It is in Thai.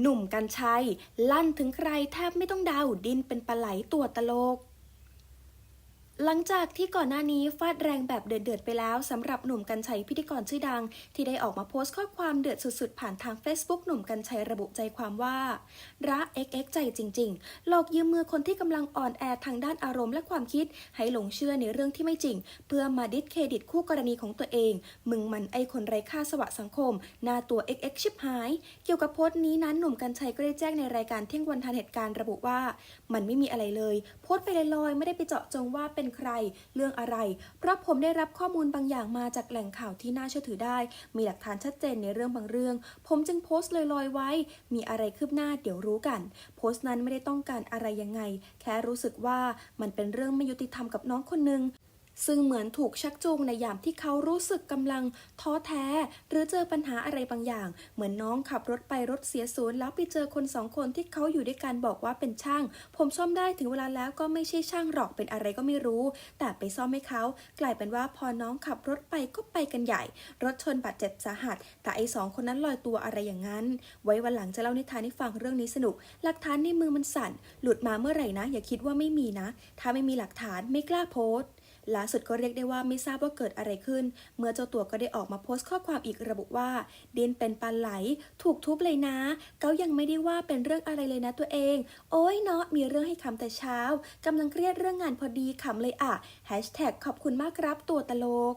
หนุ่มกัญชัย ลั่นถึงใครแทบไม่ต้องเดาดินเป็นปลาไหลตัวตลก หลังจากที่ก่อนหน้านี้ฟาดแรงแบบเดือดๆไปแล้วสำหรับหนุ่มกัญชัยพิธีกรชื่อดัง ที่ได้ออกมาโพสต์ข้อความเดือดสุดๆ ผ่านทาง Facebook หนุ่มกัญชัยระบุใจความว่ารัก XX ใจจริงๆ หลอกยืมมือคนที่กำลังอ่อนแอทางด้านอารมณ์และความคิด ให้หลงเชื่อในเรื่องที่ไม่จริง เพื่อมาดิสเครดิตคู่กรณีของตัวเอง มึงมันไอคนไร้ค่าสวะสังคมหน้าตัว XX ชิบหาย เกี่ยวกับโพสต์นี้นั้นหนุ่มกัญชัยก็ได้แจ้งในรายการเที่ยงวันทันเหตุการณ์ระบุว่า มันไม่มีอะไรเลย โพสต์ไปลอยๆไม่ได้ไปเจาะจงว่าเป็นใคร เรื่องอะไร เพราะผมได้รับข้อมูลบางอย่างมาจากแหล่งข่าวที่น่าเชื่อถือได้ มีหลักฐานชัดเจนในเรื่องบางเรื่อง ผมจึงโพสต์ลอยๆไว้ มีอะไรคืบหน้าเดี๋ยวรู้กัน โพสต์นั้นไม่ได้ต้องการอะไรยังไง แค่รู้สึกว่ามันเป็นเรื่องไม่ยุติธรรมกับน้องคนหนึ่ง ซึ่งเหมือนถูกชักจูงในยามที่เขารู้สึกกำลังท้อแท้ หรือเจอปัญหาอะไรบางอย่าง เหมือนน้องขับรถไปรถเสียศูนย์แล้วไปเจอคนสองคนที่เขาอยู่ด้วยกันบอกว่าเป็นช่าง ผมซ่อมได้ถึงเวลาแล้วก็ไม่ใช่ช่างหรอกเป็นอะไรก็ไม่รู้ แต่ไปซ่อมให้เขา กลายเป็นว่าพอน้องขับรถไปก็ไปกันใหญ่ รถชนบาดเจ็บสาหัส แต่ไอ้สองคนนั้นลอยตัวอะไรอย่างนั้น ไว้วันหลังจะเล่านิทานให้ฟังเรื่องนี้สนุก หลักฐานในมือมันสั่น หลุดมาเมื่อไหร่นะ อย่าคิดว่าไม่มีนะ ถ้าไม่มีหลักฐานไม่กล้าโพสต์ ล่าสุดก็เรียกได้ว่าไม่ทราบว่าเกิดอะไรขึ้น เมื่อเจ้าตัวก็ได้ออกมาโพสต์ข้อความอีกระบุว่า ดินเป็นปลาไหล ถูกทุบเลยนะ เกายังไม่ได้ว่าเป็นเรื่องอะไรเลยนะตัวเอง โอ้ยเนาะมีเรื่องให้คำแต่เช้ากำลังเครียดเรื่องงานพอดีขำเลยอะแฮชแท็กขอบคุณมากครับตัวตลก